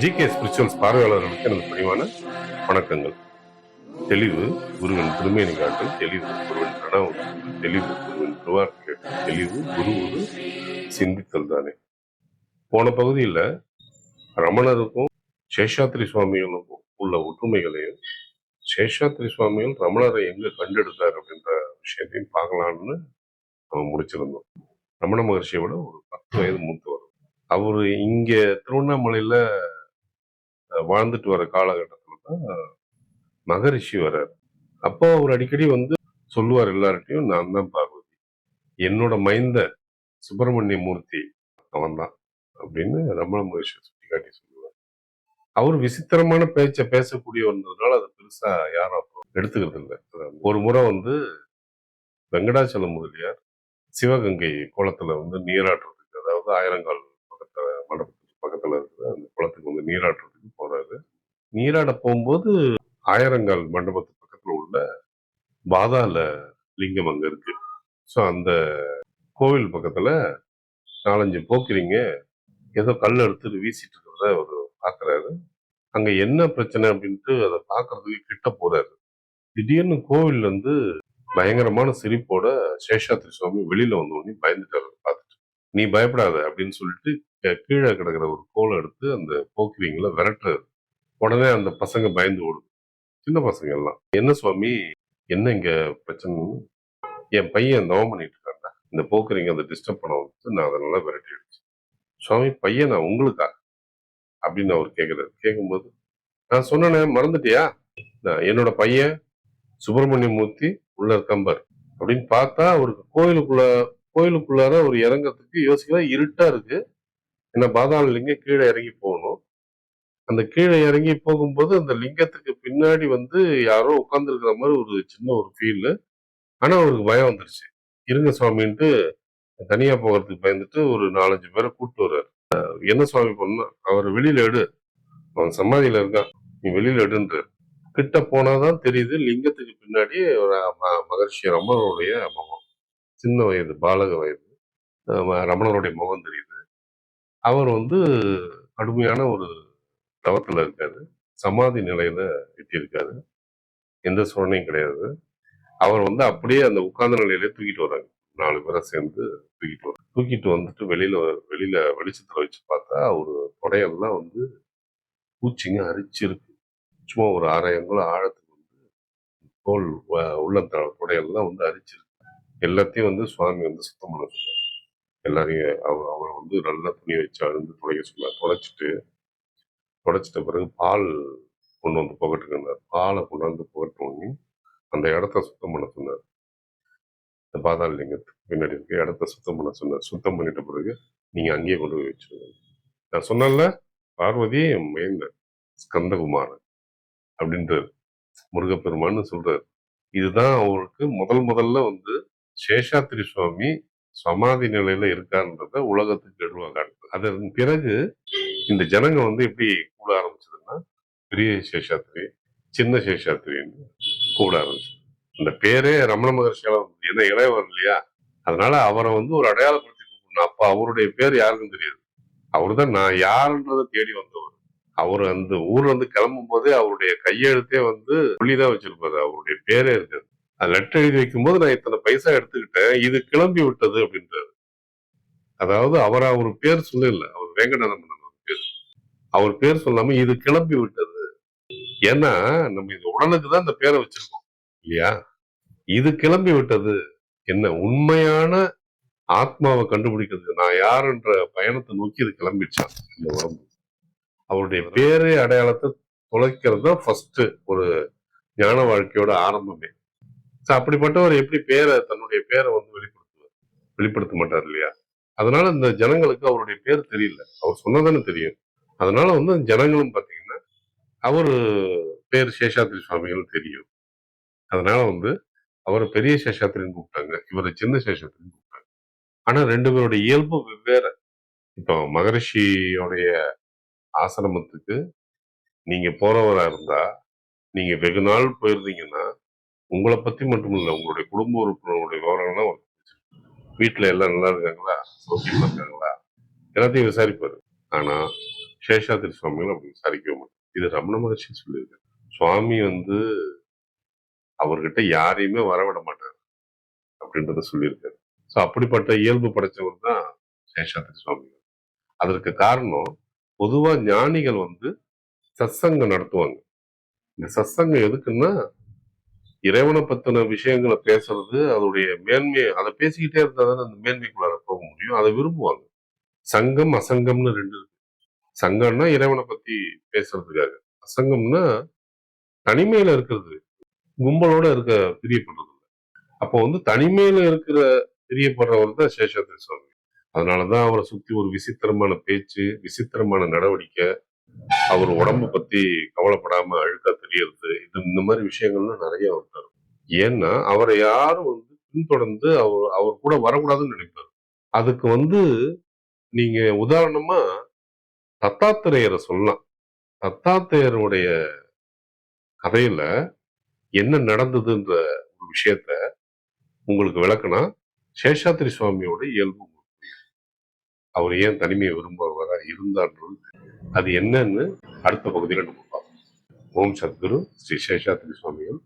G K spirituals பார்வையாளர்களுக்கு எனது பணிவான வணக்கங்கள். தெளிவு குருவின் திருமேனி காட்டல் தெளிவு குருவின் கனவு தெளிவு குருவின் திருவார்த்தை தெளிவு குரு ஒரு சிந்தித்தல் தானே. போன பகுதியில் ரமணருக்கும் சேஷாத்ரி சுவாமிகளுக்கும் உள்ள ஒற்றுமைகளையும் சேஷாத்ரி சுவாமிகள் ரமணரை எங்க கண்டெடுத்தார் அப்படின்ற விஷயத்தையும் பார்க்கலாம்னு முடிச்சிருந்தோம். ரமண மகர்ஷியை விட ஒரு பத்து வயது மூத்தவர் அவர் இங்கே திருவண்ணாமலையில் வாழ்ந்துட்டு வர காலகட்டத்தில் தான் மகரிஷி வர்றார். அப்போ அவர் அடிக்கடி வந்து சொல்லுவார் எல்லார்ட்டையும் நான் தான் பார்வதி. என்னோட மைந்த சுப்பிரமணிய மூர்த்தி அவன்தான். அப்படின்னு ரமண மகரிஷி சுட்டி காட்டி சொல்லுவார். அவர் விசித்திரமான பேச்சை பேசக்கூடியவன்றதுனால அதை பெருசா யாரும் அப்போ எடுத்துக்கிறது இல்லை ஒரு முறை வந்து வெங்கடாச்சலம் முதலியார் சிவகங்கை குளத்துல வந்து நீராட்டுறதுக்கு அதாவது ஆயிரங்கால் பக்கத்துல மண்டபத்துக்கு பக்கத்துல இருக்கிற அந்த குளத்துக்கு வந்து நீராட்டுறதுக்கு போறாரு. நீராட போகும்போது ஆயிரங்கால் மண்டபத்து பக்கத்துல உள்ள பாதாள லிங்கம் அங்க இருக்கு. ஸோ அந்த கோவில் பக்கத்துல நாலஞ்சு போக்குறீங்க ஏதோ கல் எடுத்து வீசிட்டு இருக்கிறத அவர் பார்க்குறாரு அங்கே என்ன பிரச்சனை அப்படின்ட்டு அதை பார்க்கறதுக்கு கிட்ட போறாரு. திடீர்னு கோவில் வந்து பயங்கரமான சிரிப்போட சேஷாத்ரி சுவாமி வெளியில வந்த உடனே பயந்துட்டாரு பார்த்துட்டு நீ பயப்படாத அப்படின்னு சொல்லிட்டு கீழே கிடக்கிற ஒரு கோலை எடுத்து அந்த போக்குவீங்கள விரட்டுறாரு உடனே அந்த பசங்க பயந்து ஓடுது. சின்ன பசங்க எல்லாம் என்ன சுவாமி என்ன இங்க பிரச்சனைன்னு என் பையன் தவம் பண்ணிட்டு இருக்காண்டா இந்த போக்குறீங்க அதை டிஸ்டர்ப் பண்ண வந்து நான் அதை நல்லா விரட்டி சுவாமி பையன் நான் உங்களுக்கா? அப்படின்னு அவர் கேட்கிறாரு கேட்கும்போது நான் சொன்னேனே மறந்துட்டியா? நான் என்னோட பையன் சுப்பிரமணிய மூர்த்தி உள்ள கம்பர் அப்படின்னு பார்த்தா அவருக்கு கோயிலுக்குள்ள கோயிலுக்குள்ளார ஒரு இறங்கிறதுக்கு யோசிக்கல இருட்டா இருக்கு. என்ன பாதாள லிங்கம் கீழே இறங்கி போகணும். அந்த கீழே இறங்கி போகும்போது அந்த லிங்கத்துக்கு பின்னாடி வந்து யாரோ உட்கார்ந்துருக்கிற மாதிரி ஒரு சின்ன ஒரு ஃபீல் ஆனா அவருக்கு பயம் வந்துருச்சு. இருங்க சுவாமின்ட்டு தனியா போகிறதுக்கு பயந்துட்டு ஒரு நாலஞ்சு பேரை கூப்பிட்டு வர்றாரு. என்ன சுவாமி பண்ணா அவர் வெளியில எடு. அவன் சமாதியில இருக்கான். நீ வெளியில எடுன்றாரு. கிட்ட போனாதான் தெரியுது. லிங்கத்துக்கு பின்னாடி ஒரு ம- மகர்ஷி ரமணருடைய முகம். சின்ன வயது பாலக வயது. ரமணருடைய முகம் தெரியுது. அவர் வந்து கடுமையான ஒரு தவத்தில் இருக்காரு. சமாதி நிலையில எட்டியிருக்காரு. எந்த சூழ்நிலையும் கிடையாது. அவர் வந்து அப்படியே அந்த உட்கார்ந்த நிலையிலே தூக்கிட்டு வராங்க நாலு பேரை சேர்ந்து தூக்கிட்டு வராங்க தூக்கிட்டு வந்துட்டு வெளியில வெளியில வெளிச்சத்துல வச்சு பார்த்தா அவர் தொடையெல்லாம் வந்து பூச்சிங்க அரிச்சிருக்கு. சும்மா ஒரு அரை அங்குலம் ஆழத்துக்கு வந்து தோல் வ- தொடையெல்லாம் வந்து அரிச்சிருக்கு. எல்லாத்தையும் வந்து சுவாமி வந்து சுத்தம் பண்ண சொன்னார். எல்லாரையும் அவர் அவர் வந்து நல்லா துணி வச்சு அழுந்து துடைக்க சொன்னார். துடைச்சிட்டு துடைச்சிட்ட பிறகு பால் கொண்டு வந்து புகட்டுக்குனார் பாலை கொண்டாந்து புகட்டோன்னே அந்த இடத்த சுத்தம் பண்ண சொன்னார். இந்த பாதாள லிங்கத்துக்கு பின்னாடி இருக்க இடத்த சுத்தம் பண்ண சொன்னார். சுத்தம் பண்ணிட்ட பிறகு நீங்க அங்கேயே கொண்டு போய் வச்சிருங்க. நான் சொன்னேன்ல பார்வதி மைந்தன் ஸ்கந்தகுமாரன். அப்படின்றார். முருகப்பெருமான்னு சொல்றாரு. இதுதான் அவருக்கு முதல் முதல்ல வந்து சேஷாத்ரி சுவாமி சமாதி நிலையில இருக்கான்றத உலகத்துக்கு எடுவாங்க அதன் பிறகு இந்த ஜனங்க வந்து எப்படி கூட ஆரம்பிச்சதுன்னா பெரிய சேஷாத்ரி சின்ன சேஷாத்ரின்னு கூட ஆரம்பிச்சு. இந்த பேரே ரமண மகர்ஷியால வந்து ஏன்னா இளையவர் இல்லையா? அதனால அவரை வந்து ஒரு அடையாளப்படுத்தி கூப்பிடணும் அப்ப அவருடைய பேர் யாருக்கும் தெரியாது. அவர்தான் நான் யாருன்றதை தேடி வந்தவர். அவர் அந்த ஊர்ல இருந்து கிளம்பும் போதே அவருடைய கையெழுத்தே வந்து புள்ளிதான் வச்சிருப்பாரு. அவருடைய பேரே இருக்காது. அது லெட்டர் எழுதி வைக்கும்போது நான் இத்தனை பைசா எடுத்துக்கிட்டேன் இது கிளம்பி விட்டது அப்படின்றாரு. அதாவது அவர் அவர் பேர் சொல்லல. அவர் வேங்கடரமணன் அவர் பேர். அவர் பேர் சொல்லாம இது கிளம்பி விட்டது. ஏன்னா நம்ம இந்த உடலுக்கு தான் இந்த பேரை வச்சிருக்கோம். இல்லையா? இது கிளம்பி விட்டது. என்ன உண்மையான ஆத்மாவை கண்டுபிடிக்கிறதுக்கு நான் யாருன்ற பயணத்தை நோக்கி இது கிளம்பிடுச்சான் இந்த உடம்பு. அவருடைய பேரு அடையாளத்தை தொலைக்கிறது தான் ஃபர்ஸ்ட் ஒரு ஞான வாழ்க்கையோட ஆரம்பமே. So, அப்படிப்பட்டவர் எப்படி பேரை தன்னுடைய பேரை வந்து வெளிப்படுத்துவார்? வெளிப்படுத்த மாட்டார் இல்லையா? அதனால இந்த ஜனங்களுக்கு அவருடைய பேர் தெரியல. அவர் சொன்னதானே தெரியும். அதனால வந்து அந்த ஜனங்களும் பாத்தீங்கன்னா அவரு பேர் சேஷாத்ரி சுவாமிகள் தெரியும். அதனால வந்து அவரை பெரிய சேஷாத்திரின்னு கூப்பிட்டாங்க. இவரை சின்ன சேஷாத்திரின்னு கூப்பிட்டாங்க. ஆனா ரெண்டு பேருடைய இயல்பு வெவ்வேறு. இப்போ மகரிஷியோடைய ஆசிரமத்துக்கு நீங்க போறவரா இருந்தா நீங்க வெகு நாள் போயிருந்தீங்கன்னா உங்களை பத்தி மட்டும் இல்ல உங்களுடைய குடும்ப உறுப்பினருடைய விவரங்கள்லாம் அவருக்கு தெரிஞ்சிருக்கும். வீட்டுல எல்லாம் நல்லா இருக்காங்களா? சௌக்கியமா இருக்காங்களா? எல்லாத்தையும் விசாரிப்பாரு. ஆனா சேஷாத்திரி சுவாமிகள் அப்படி விசாரிக்கவே மாட்டார் இது ரமண மகர்ஷி சொல்லியிருக்காரு. சுவாமி வந்து அவர்கிட்ட யாரையுமே வரவிட மாட்டார் அப்படின்றத சொல்லியிருக்காரு. ஸோ அப்படிப்பட்ட இயல்பு படைச்சவர் தான் சேஷாத்திரி சுவாமிகள். அதற்கு காரணம் பொதுவா ஞானிகள் வந்து சத்சங்கம் நடத்துவாங்க. இந்த சத்சங்கம் எதுக்குன்னா இறைவனை பத்தின விஷயங்களை பேசுறது அதோடைய மேன்மையை அதை பேசிக்கிட்டே இருந்தா தானே அந்த மேன்மைக்குள்ளார போக முடியும். அதை விரும்புவாங்க. சங்கம் அசங்கம்னு ரெண்டு இருக்கு. சங்கம்னா இறைவனை பத்தி பேசுறதுக்காக. அசங்கம்னா தனிமையில இருக்கிறது. கும்பலோட இருக்க பிரியப்படுறது இல்ல. அப்போ வந்து தனிமையில இருக்கிற பிரியப்படுறவர் தான் சேஷாத்திரி சுவாமி. அதனாலதான் அவரை சுத்தி ஒரு விசித்திரமான பேச்சு விசித்திரமான நடவடிக்கை அவர் உடம்ப பத்தி கவலைப்படாம அழுக்கா தெரியறது இது இந்த மாதிரி விஷயங்கள்லாம் நிறைய இருக்காரு ஏன்னா அவரை யாரும் வந்து பின்தொடர்ந்து அவர் அவர் கூட வரக்கூடாதுன்னு நினைப்பாரு. அதுக்கு வந்து நீங்க உதாரணமா தத்தாத்திரேயரை சொல்லலாம். தத்தாத்திரேயருடைய கதையில என்ன நடந்ததுன்ற ஒரு விஷயத்த உங்களுக்கு விளக்குனா சேஷாத்திரி சுவாமியோட இயல்பு அவர் ஏன் தனிமையை விரும்புவராக இருந்தார்ன்றது அது என்னன்னு அடுத்த பகுதியில் நம்ம பார்ப்போம். ஓம் சத்குரு ஸ்ரீ சேஷாத்ரி சுவாமிகள்.